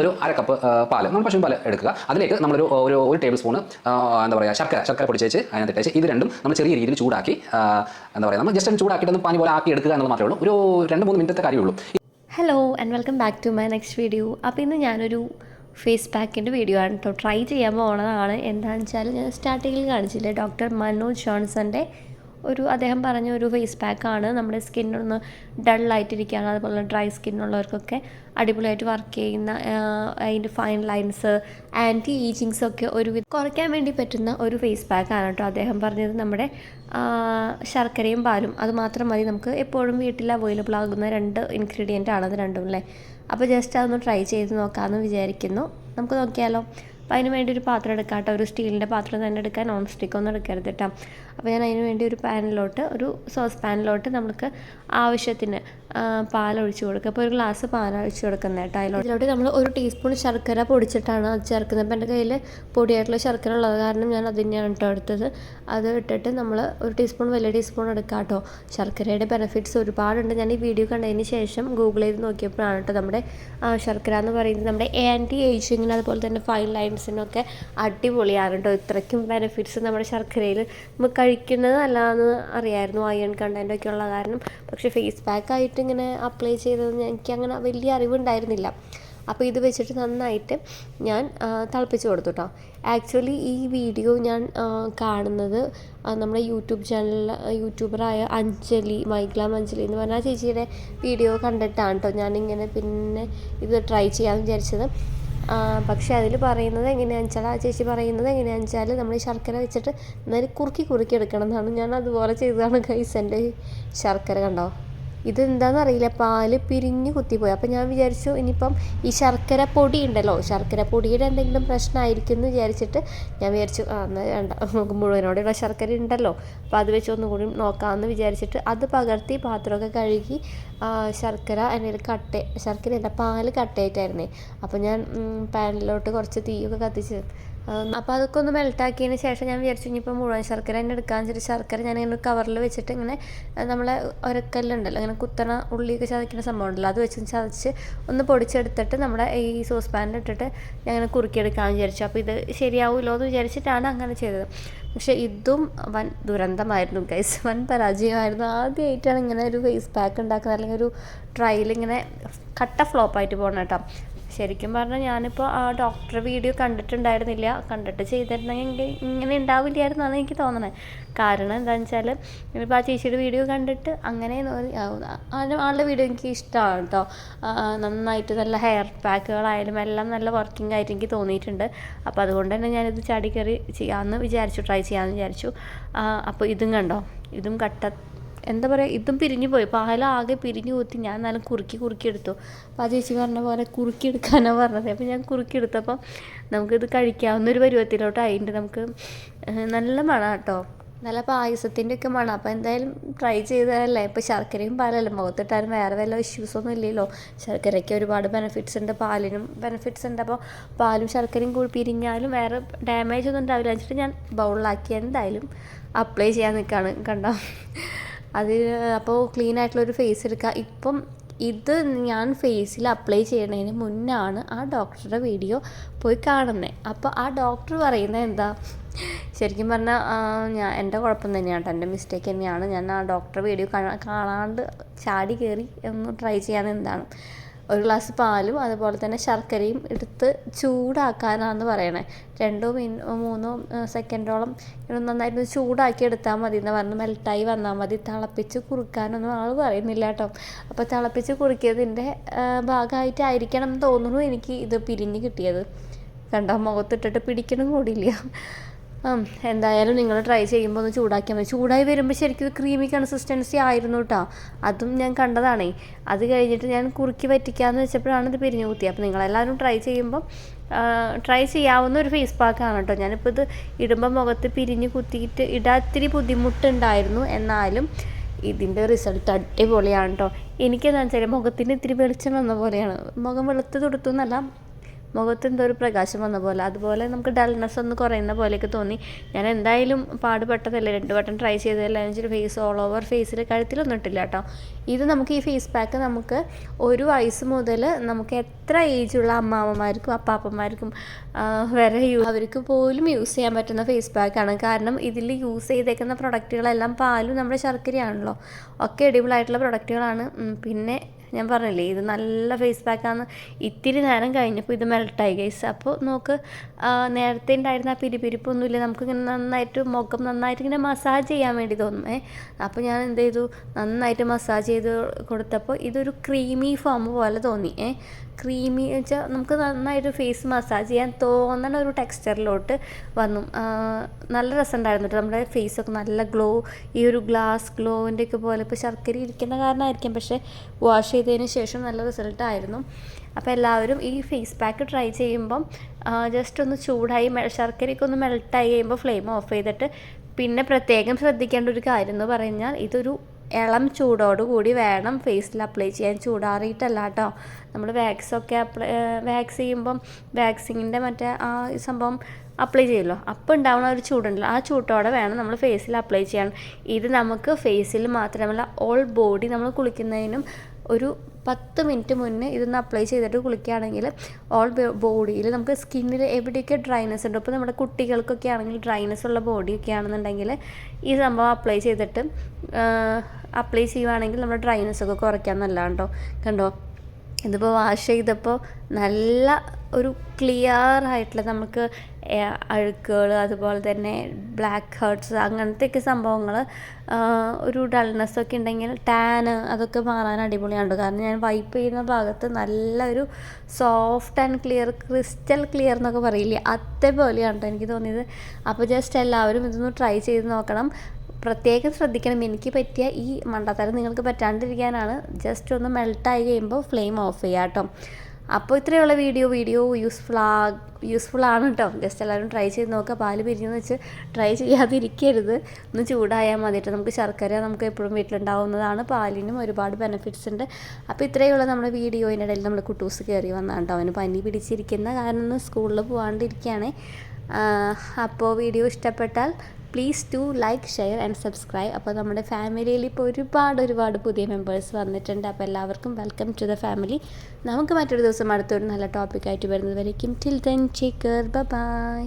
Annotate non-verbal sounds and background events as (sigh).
ഒരു അര കപ്പ് പാൽ നമ്മൾ പശു പാൽ എടുക്കുക. അതിലേക്ക് നമ്മളൊരു ഒരു ഒരു ടേബിൾ സ്പൂൺ എന്താ പറയുക ശർക്കര ശർക്കര പൊടിച്ചേച്ച് അതിനകത്ത് ഇട്ടേച്ച്. ഇത് രണ്ടും നമ്മൾ ചെറിയ രീതിയിൽ ചൂടാക്കി എന്താ പറയുക നമ്മൾ ജസ്റ്റ് ഒന്ന് പാനി പോലെ ആക്കി എടുക്കുക എന്നുള്ളത് മാത്രമേ ഉള്ളൂ. ഒരു രണ്ട് മൂന്ന് മിനിറ്റത്തെ കാര്യമുള്ളൂ. Hello and welcome back to my next video അപ്പോൾ ഇന്ന് ഞാനൊരു ഫേസ് പാക്കിന്റെ വീഡിയോ ആണ് കേട്ടോ ട്രൈ ചെയ്യാൻ പോകുന്നതാണ് എന്താണെന്ന് വെച്ചാൽ ഞാൻ സ്റ്റാർട്ടിങ്ങിൽ കാണിച്ചില്ലേ? ഡോക്ടർ മനോജ് ജോൺസന്റെ ഒരു അദ്ദേഹം പറഞ്ഞ ഒരു ഫേസ് പാക്കാണ് നമ്മുടെ സ്കിന്നൊന്ന് ഡള്ളായിട്ടിരിക്കുകയാണ് അതുപോലെ ഡ്രൈ സ്കിന്നുള്ളവർക്കൊക്കെ അടിപൊളിയായിട്ട് വർക്ക് ചെയ്യുന്ന അതിന്റെ ഫൈൻ ലൈൻസ് ആന്റി ഏജിങ്സ് ഒക്കെ ഒരു കുറയ്ക്കാൻ വേണ്ടി പറ്റുന്ന ഒരു ഫേസ് പാക്കാണ് കേട്ടോ അദ്ദേഹം പറഞ്ഞത്. നമ്മുടെ ശർക്കരയും പാലും. അത് മാത്രം മതി. നമുക്ക് എപ്പോഴും വീട്ടിൽ അവൈലബിൾ ആകുന്ന രണ്ട് ഇൻഗ്രീഡിയന്റ് ആണ് അത് രണ്ടും അല്ലേ? അപ്പോൾ ജസ്റ്റ് അതൊന്ന് ട്രൈ ചെയ്ത് നോക്കാമെന്ന് വിചാരിക്കുന്നു. നമുക്ക് നോക്കിയാലോ? അപ്പോൾ അതിന് വേണ്ടി ഒരു പാത്രം എടുക്കാം കേട്ടോ. ഒരു സ്റ്റീലിന്റെ പാത്രം തന്നെ എടുക്കാൻ നോൺ സ്റ്റിക്ക് ഒന്നും എടുക്കരുത് കേട്ടോ. അപ്പോൾ ഞാൻ അതിന് വേണ്ടി ഒരു പാനിലോട്ട് ഒരു സോസ് പാനിലോട്ട് നമുക്ക് ആവശ്യത്തിന് പാലൊഴിച്ച് കൊടുക്കുക. അപ്പോൾ ഒരു ഗ്ലാസ് പാൽ ഒഴിച്ച് കൊടുക്കുന്നത് കേട്ടോ അതിലോട്ട്. ഇതിലോട്ട് നമ്മൾ ഒരു ടീസ്പൂൺ ശർക്കര പൊടിച്ചിട്ടാണ് അത് ചേർക്കുന്നത്. അപ്പോൾ എന്റെ കയ്യിൽ പൊടിയായിട്ടുള്ള ശർക്കര ഉള്ളത് കാരണം ഞാൻ അത് തന്നെയാണ് കേട്ടോ എടുത്തത്. അത് ഇട്ടിട്ട് നമ്മൾ ഒരു ടീസ്പൂൺ വലിയ ടീസ്പൂൺ എടുക്കാം കേട്ടോ. ശർക്കരയുടെ ബെനിഫിറ്റ്സ് ഒരുപാടുണ്ട്. ഞാൻ ഈ വീഡിയോ കണ്ടതിന് ശേഷം ഗൂഗിൾ ചെയ്ത് നോക്കിയപ്പോഴാണ് കേട്ടോ നമ്മുടെ ശർക്കര എന്ന് പറയുന്നത് നമ്മുടെ ആന്റി ഏജിങ്ങിന് അതുപോലെ തന്നെ ഫൈൻ ലൈൻസിനൊക്കെ അടിപൊളിയാണ് കേട്ടോ ഇത്രയ്ക്കും ബെനിഫിറ്റ്സ് നമ്മുടെ ശർക്കരയിൽ നമുക്ക് കഴിക്കുന്നത് അല്ലാന്ന് അറിയായിരുന്നു. അയൺ കണ്ടന്റ് ഒക്കെ ഉള്ള കാരണം. പക്ഷേ ഫേസ് പാക്ക് ആയിട്ട് ഇങ്ങനെ അപ്ലൈ ചെയ്തത് എനിക്ക് അങ്ങനെ വലിയ അറിവുണ്ടായിരുന്നില്ല. അപ്പോൾ ഇത് വെച്ചിട്ട് നന്നായിട്ട് ഞാൻ തിളപ്പിച്ച് കൊടുത്തു കേട്ടോ ആക്ച്വലി ഈ വീഡിയോ ഞാൻ കാണുന്നത് നമ്മുടെ യൂട്യൂബ് ചാനലിലെ യൂട്യൂബറായ അഞ്ജലി മൈഗ്ലാം അഞ്ജലി എന്ന് പറഞ്ഞ ചേച്ചിയുടെ വീഡിയോ കണ്ടിട്ടാണ് കേട്ടോ ഞാനിങ്ങനെ പിന്നെ ഇത് ട്രൈ ചെയ്യാമെന്ന് വിചാരിച്ചത്. പക്ഷേ അതിൽ പറയുന്നത് എങ്ങനെയാണെന്ന് വെച്ചാൽ ആ ചേച്ചി പറയുന്നത് എങ്ങനെയാണെന്ന് വെച്ചാൽ നമ്മൾ ശർക്കര വെച്ചിട്ട് നന്നായി കുറുക്കി കുറുക്കി എടുക്കണം എന്നാണ് ഞാൻ അതുപോലെ ചെയ്തതാണ് ഗൈസ് എന്റെ ശർക്കര കണ്ടോ? ഇതെന്താണെന്ന് അറിയില്ല പാൽ പിരിഞ്ഞ് കുത്തിപ്പോയി. അപ്പം ഞാൻ വിചാരിച്ചു ഇനിയിപ്പം ഈ ശർക്കര പൊടി ഉണ്ടല്ലോ ശർക്കര പൊടിയുടെ എന്തെങ്കിലും പ്രശ്നമായിരിക്കും എന്ന് വിചാരിച്ചിട്ട് ഞാൻ വിചാരിച്ചു ആ എന്നാൽ വേണ്ട. നമുക്ക് മുഴുവനോടെയുള്ള ശർക്കര ഉണ്ടല്ലോ. അപ്പോൾ അത് വെച്ച് ഒന്നുകൂടി നോക്കാമെന്ന് വിചാരിച്ചിട്ട് അത് പകർത്തി പാത്രമൊക്കെ കഴുകി ശർക്കര എന്റെ കട്ട ശർക്കര അല്ല പാൽ കട്ടയായിട്ടായിരുന്നേ. അപ്പോൾ ഞാൻ പാനിലോട്ട് കുറച്ച് തീയൊക്കെ കത്തിച്ച് അപ്പോൾ അതൊക്കെ ഒന്ന് മെൽട്ടാക്കിയതിന് ശേഷം ഞാൻ വിചാരിച്ചു ഇനിയിപ്പോൾ മുഴുവൻ ശർക്കര തന്നെ എടുക്കാൻ വെച്ചിട്ട് ശർക്കര ഞാൻ ഇങ്ങനെ കവറിൽ വെച്ചിട്ട് ഇങ്ങനെ നമ്മളെ ഒരക്കല്ലുണ്ടല്ലോ ഇങ്ങനെ കുത്തണ ഉള്ളിയൊക്കെ ചതയ്ക്കുന്ന സംഭവം ഉണ്ടല്ലോ അത് വെച്ച് ചതച്ച് ഒന്ന് പൊടിച്ചെടുത്തിട്ട് നമ്മുടെ ഈ സോസ് പാനിൽ ഇട്ടിട്ട് ഞാൻ ഇങ്ങനെ കുറുക്കിയെടുക്കാമെന്ന് വിചാരിച്ചു. അപ്പോൾ ഇത് ശരിയാവുമല്ലോ എന്ന് വിചാരിച്ചിട്ടാണ് അങ്ങനെ ചെയ്തത്. പക്ഷേ ഇതും വൻ ദുരന്തമായിരുന്നു ഗൈസ് (laughs) വൻ പരാജയമായിരുന്നു. ആദ്യമായിട്ടാണ് ഇങ്ങനെ ഒരു ഫേസ് പാക്ക് ഉണ്ടാക്കുന്നത് അല്ലെങ്കിൽ ഒരു ട്രയൽ ഇങ്ങനെ കട്ട ഫ്ലോപ്പായിട്ട് പോകണം കേട്ടോ. ശരിക്കും പറഞ്ഞാൽ ഞാനിപ്പോൾ ആ ഡോക്ടർ വീഡിയോ കണ്ടിട്ടുണ്ടായിരുന്നില്ല. കണ്ടിട്ട് ചെയ്തിരുന്നെങ്കിൽ ഇങ്ങനെ ഉണ്ടാവില്ലായിരുന്നു എന്നാണ് എനിക്ക് തോന്നണത് കാരണം എന്താണെന്ന് വെച്ചാൽ ഇപ്പോൾ ആ ചേച്ചിയുടെ വീഡിയോ കണ്ടിട്ട് അങ്ങനെ ആളുടെ വീഡിയോ എനിക്ക് ഇഷ്ടമാണ് കേട്ടോ നന്നായിട്ട് നല്ല ഹെയർ പാക്കുകളായാലും എല്ലാം നല്ല വർക്കിംഗ് ആയിട്ട് എനിക്ക് തോന്നിയിട്ടുണ്ട്. അപ്പോൾ അതുകൊണ്ട് തന്നെ ഞാനിത് ചാടി ചെയ്യാമെന്ന് വിചാരിച്ചു ട്രൈ ചെയ്യാമെന്ന് വിചാരിച്ചു. അപ്പോൾ ഇതും കണ്ടോ? ഇതും കട്ട എന്താ പറയുക ഇതും പിരിഞ്ഞു പോയി. പാലാകെ പിരിഞ്ഞു കൂത്തി. ഞാൻ എന്നാലും കുറുക്കി കുറുക്കി എടുത്തു. അപ്പോൾ ആ ചേച്ചി പറഞ്ഞ പോലെ കുറുക്കി എടുക്കാനാണ് പറഞ്ഞത്. അപ്പോൾ ഞാൻ കുറുക്കി എടുത്തപ്പോൾ നമുക്കിത് കഴിക്കാവുന്ന ഒരു പരുവത്തിലോട്ട് അതിന്റെ നമുക്ക് നല്ല മണം കേട്ടോ നല്ല പായസത്തിന്റെ ഒക്കെ മണം. അപ്പോൾ എന്തായാലും ട്രൈ ചെയ്തതല്ലേ? ഇപ്പോൾ ശർക്കരയും പാലല്ലേ? മുഖത്തിട്ടാലും വേറെ വല്ല ഇഷ്യൂസൊന്നും ഇല്ലല്ലോ. ശർക്കരയ്ക്ക് ഒരുപാട് ബെനിഫിറ്റ്സ് ഉണ്ട്. പാലിനും ബെനിഫിറ്റ്സ് ഉണ്ട്. അപ്പോൾ പാലും ശർക്കരയും കൂടി പിരിഞ്ഞാലും വേറെ ഡാമേജ് ഒന്നും ഉണ്ടാവില്ല. വെച്ചിട്ട് ഞാൻ ബൗളിലാക്കി എന്തായാലും അപ്ലൈ ചെയ്യാൻ നിൽക്കുകയാണ് കണ്ടോ? അത് അപ്പോൾ ക്ലീൻ ആയിട്ടുള്ള ഒരു ഫേസ് എടുക്കുക ഇപ്പം ഇത് ഞാൻ ഫേസിൽ അപ്ലൈ ചെയ്യണതിന് മുന്നാണ് ആ ഡോക്ടറുടെ വീഡിയോ പോയി കാണുന്നത് അപ്പോൾ ആ ഡോക്ടർ പറയുന്നത് എന്താ ശരിക്കും പറഞ്ഞാൽ ഞാൻ എന്റെ കുഴപ്പം തന്നെയാണ് കേട്ടോ. എന്റെ മിസ്റ്റേക്ക് തന്നെയാണ്. ഞാൻ ആ ഡോക്ടറെ വീഡിയോ കാണാണ്ട് ചാടി കയറി ഒന്ന് ട്രൈ ചെയ്യാൻ എന്താണ്. ഒരു ഗ്ലാസ് പാലും അതുപോലെ തന്നെ ശർക്കരയും എടുത്ത് ചൂടാക്കാനാണെന്ന് പറയണേ. രണ്ടോ മൂന്നോ സെക്കൻഡോളം ഇങ്ങനെ നന്നായിട്ട് ചൂടാക്കി എടുത്താൽ മതി എന്ന് പറഞ്ഞ് മെൽട്ടായി വന്നാൽ മതി. തിളപ്പിച്ച് കുറുക്കാനൊന്നും ആൾ പറയുന്നില്ല കേട്ടോ. അപ്പോൾ തിളപ്പിച്ച് കുറുക്കിയതിന്റെ ഭാഗമായിട്ടായിരിക്കണം എന്ന് തോന്നുന്നു എനിക്ക് ഇത് പിരിഞ്ഞ് കിട്ടിയത്. കണ്ടോ? മുഖത്തിട്ടിട്ട് പിടിക്കണം കൂടിയില്ല എന്തായാലും നിങ്ങൾ ട്രൈ ചെയ്യുമ്പോൾ ഒന്ന് ചൂടാക്കിയാൽ മതി. ചൂടായി വരുമ്പോൾ ശരിക്കും ക്രീമി കൺസിസ്റ്റൻസി ആയിരുന്നു കേട്ടോ അതും ഞാൻ കണ്ടതാണേ. അത് കഴിഞ്ഞിട്ട് ഞാൻ കുറുക്കി പറ്റിക്കാമെന്ന് വെച്ചപ്പോഴാണ് ഇത് പിരിഞ്ഞു കുത്തിയത് അപ്പോൾ നിങ്ങളെല്ലാവരും ട്രൈ ചെയ്യുമ്പോൾ ട്രൈ ചെയ്യാവുന്ന ഒരു ഫേസ് പാക്കാണ് കേട്ടോ ഞാനിപ്പോൾ ഇത് ഇടുമ്പോൾ മുഖത്ത് പിരിഞ്ഞ് കുത്തിയിട്ട് ഇടാത്തിരി ബുദ്ധിമുട്ടുണ്ടായിരുന്നു. എന്നാലും ഇതിന്റെ റിസൾട്ട് അടിപൊളിയാണ് കേട്ടോ എനിക്കെന്താണെന്ന് വെച്ചാൽ മുഖത്തിന് ഇത്തിരി വെളിച്ചം വന്ന പോലെയാണ്. മുഖം വെളുത്ത് തൊടുത്തു എന്നല്ല മുഖത്ത് എന്തോ ഒരു പ്രകാശം വന്ന പോലെ. അതുപോലെ നമുക്ക് ഡൾനെസ് ഒന്ന് കുറയുന്ന പോലെയൊക്കെ തോന്നി. ഞാൻ എന്തായാലും പാടുപെട്ടതല്ലേ? രണ്ട് വട്ടം ട്രൈ ചെയ്തതല്ലേ? എന്ന് ഫേസ് ഓൾ ഓവർ ഫേസിൽ കഴുത്തിലൊന്നും ഇട്ടില്ല കേട്ടോ ഇത് നമുക്ക് ഈ ഫേസ് പാക്ക് നമുക്ക് ഒരു വയസ്സ് മുതൽ നമുക്ക് എത്ര ഏജുള്ള അമ്മാമ്മമാർക്കും അപ്പാപ്പന്മാർക്കും വരെ അവർക്ക് പോലും യൂസ് ചെയ്യാൻ പറ്റുന്ന ഫേസ് പാക്കാണ് കാരണം ഇതിൽ യൂസ് ചെയ്തേക്കുന്ന പ്രൊഡക്റ്റുകളെല്ലാം പാലും നമ്മുടെ ശർക്കരയാണല്ലോ. ഒക്കെ എഡിബിളായിട്ടുള്ള പ്രൊഡക്റ്റുകളാണ് പിന്നെ ഞാൻ പറഞ്ഞില്ലേ ഇത് നല്ല ഫേസ് പാക്കാണ് ഇത്തിരി നേരം കഴിഞ്ഞപ്പോൾ ഇത് മെൽട്ടായി ഗൈസ് അപ്പോൾ നോക്ക് നേരത്തെ ഉണ്ടായിരുന്ന ആ പിരിപിരിപ്പൊന്നുമില്ല നമുക്ക് ഇങ്ങനെ നന്നായിട്ട് മുഖം നന്നായിട്ട് ഇങ്ങനെ മസാജ് ചെയ്യാൻ വേണ്ടി തോന്നും. ഏഹ് അപ്പോൾ ഞാൻ എന്ത് ചെയ്തു? നന്നായിട്ട് മസാജ് ചെയ്ത് കൊടുത്തപ്പോൾ ഇതൊരു ക്രീമി ഫോം പോലെ തോന്നി. ഏ ക്രീമി വെച്ചാൽ നമുക്ക് നന്നായിട്ട് ഫേസ് മസാജ് ചെയ്യാൻ തോന്നണ ഒരു ടെക്സ്ചറിലോട്ട് വന്നു. നല്ല രസമുണ്ടായിരുന്നു കേട്ടോ നമ്മുടെ ഫേസൊക്കെ നല്ല ഗ്ലോ ഈ ഒരു ഗ്ലാസ് ഗ്ലോവിന്റെ ഒക്കെ പോലെ. ഇപ്പോൾ ശർക്കര ഇരിക്കുന്ന കാരണമായിരിക്കും പക്ഷേ വാഷ് ചെയ്തതിന് ശേഷം നല്ല റിസൾട്ട് ആയിരുന്നു. അപ്പോൾ എല്ലാവരും ഈ ഫേസ് പാക്ക് ട്രൈ ചെയ്യുമ്പം ജസ്റ്റ് ഒന്ന് ചൂടായി ശർക്കരയ്ക്ക് ഒന്ന് മെൽട്ടായി കഴിയുമ്പോൾ ഫ്ലെയിം ഓഫ് ചെയ്തിട്ട് പിന്നെ പ്രത്യേകം ശ്രദ്ധിക്കേണ്ട ഒരു കാര്യം എന്ന് പറഞ്ഞാൽ ഇതൊരു ഇളം ചൂടോട് കൂടി വേണം ഫേസിൽ അപ്ലൈ ചെയ്യാൻ. ചൂടാറിയിട്ടല്ല കേട്ടോ നമ്മൾ വാക്സൊക്കെ അപ്ലൈ വാക്സ് ചെയ്യുമ്പം വാക്സിങ്ങിന്റെ മറ്റേ ആ സംഭവം അപ്ലൈ ചെയ്യുമല്ലോ? അപ്പോൾ ഉണ്ടാവുന്ന ഒരു ചൂടുണ്ടല്ലോ. ആ ചൂട്ടോടെ വേണം നമ്മൾ ഫേസിൽ അപ്ലൈ ചെയ്യാൻ. ഇത് നമുക്ക് ഫേസിൽ മാത്രമല്ല ഓൾ ബോഡി നമ്മൾ കുളിക്കുന്നതിനും ഒരു പത്ത് മിനിറ്റ് മുന്നേ ഇതൊന്ന് അപ്ലൈ ചെയ്തിട്ട് കുളിക്കുകയാണെങ്കിൽ ഓൾ ബോഡിയിൽ നമുക്ക് സ്കിന്നിൽ എവിടെയൊക്കെ ഡ്രൈനെസ് ഉണ്ട്? ഇപ്പോൾ നമ്മുടെ കുട്ടികൾക്കൊക്കെ ആണെങ്കിൽ ഡ്രൈനെസ് ഉള്ള ബോഡിയൊക്കെ ആണെന്നുണ്ടെങ്കിൽ ഈ സംഭവം അപ്ലൈ ചെയ്തിട്ട് അപ്ലൈ ചെയ്യുവാണെങ്കിൽ നമ്മുടെ ഡ്രൈനെസ് ഒക്കെ കുറയ്ക്കാൻ നല്ലതാണ്ടോ കണ്ടോ? ഇതിപ്പോൾ വാഷ് ചെയ്തപ്പോൾ നല്ല ഒരു ക്ലിയർ ആയിട്ടുള്ള നമുക്ക് അഴുക്കുകൾ അതുപോലെ തന്നെ ബ്ലാക്ക് ഹേർട്സ് അങ്ങനത്തെയൊക്കെ സംഭവങ്ങൾ ഒരു ഡൾനെസ്സൊക്കെ ഉണ്ടെങ്കിൽ ടാന് അതൊക്കെ മാറാൻ അടിപൊളിയാണ് കാരണം ഞാൻ വൈപ്പ് ചെയ്യുന്ന ഭാഗത്ത് നല്ലൊരു soft and clear crystal clear എന്നൊക്കെ പറയില്ലേ അതേപോലെയാണ് കേട്ടോ എനിക്ക് തോന്നിയത്. അപ്പോൾ ജസ്റ്റ് എല്ലാവരും ഇതൊന്ന് ട്രൈ ചെയ്ത് നോക്കണം. പ്രത്യേകം ശ്രദ്ധിക്കണം. എനിക്ക് പറ്റിയ ഈ മണ്ടത്തരം നിങ്ങൾക്ക് പറ്റാണ്ടിരിക്കാനാണ്. ജസ്റ്റ് ഒന്ന് മെൽട്ടായി കഴിയുമ്പോൾ ഫ്ലെയിം ഓഫ് ചെയ്യാം കേട്ടോ. അപ്പോൾ ഇത്രയുള്ള വീഡിയോ വീഡിയോ യൂസ്ഫുൾ ആ യൂസ്ഫുൾ ആണ് കേട്ടോ ജസ്റ്റ് എല്ലാവരും ട്രൈ ചെയ്ത് നോക്കുക പാൽ പിരിഞ്ഞെന്ന് വെച്ച് ട്രൈ ചെയ്യാതിരിക്കരുത്. ഒന്ന് ചൂടായാൽ മതി കേട്ടോ നമുക്ക് ശർക്കര നമുക്ക് എപ്പോഴും വീട്ടിലുണ്ടാവുന്നതാണ്. പാലിനും ഒരുപാട് ബെനിഫിറ്റ്സ് ഉണ്ട്. അപ്പോൾ ഇത്രയുള്ള നമ്മുടെ വീഡിയോയിന്റെ ഇടയിൽ നമ്മൾ കുട്ടൂസ് കയറി വന്നതാണ് കേട്ടോ അവന് പനി പിടിച്ചിരിക്കുന്ന കാരണം സ്കൂളിൽ പോകാണ്ടിരിക്കുകയാണ് അപ്പോൾ വീഡിയോ ഇഷ്ടപ്പെട്ടാൽ please to like share and subscribe അപ്പോൾ നമ്മുടെ ഫാമിലിയിൽ ഇപ്പോൾ ഒരുപാട് ഒരുപാട് പുതിയ മെമ്പേഴ്സ് വന്നിട്ടുണ്ട്. അപ്പോൾ എല്ലാവർക്കും വെൽക്കം ടു ദ ഫാമിലി നമുക്ക് മറ്റൊരു ദിവസം അടുത്തൊരു നല്ല ടോപ്പിക്കായിട്ട് വരുന്നത് വരയ്ക്കും. ടിൽ ദെൻ ചേക്കർ ബ ബൈ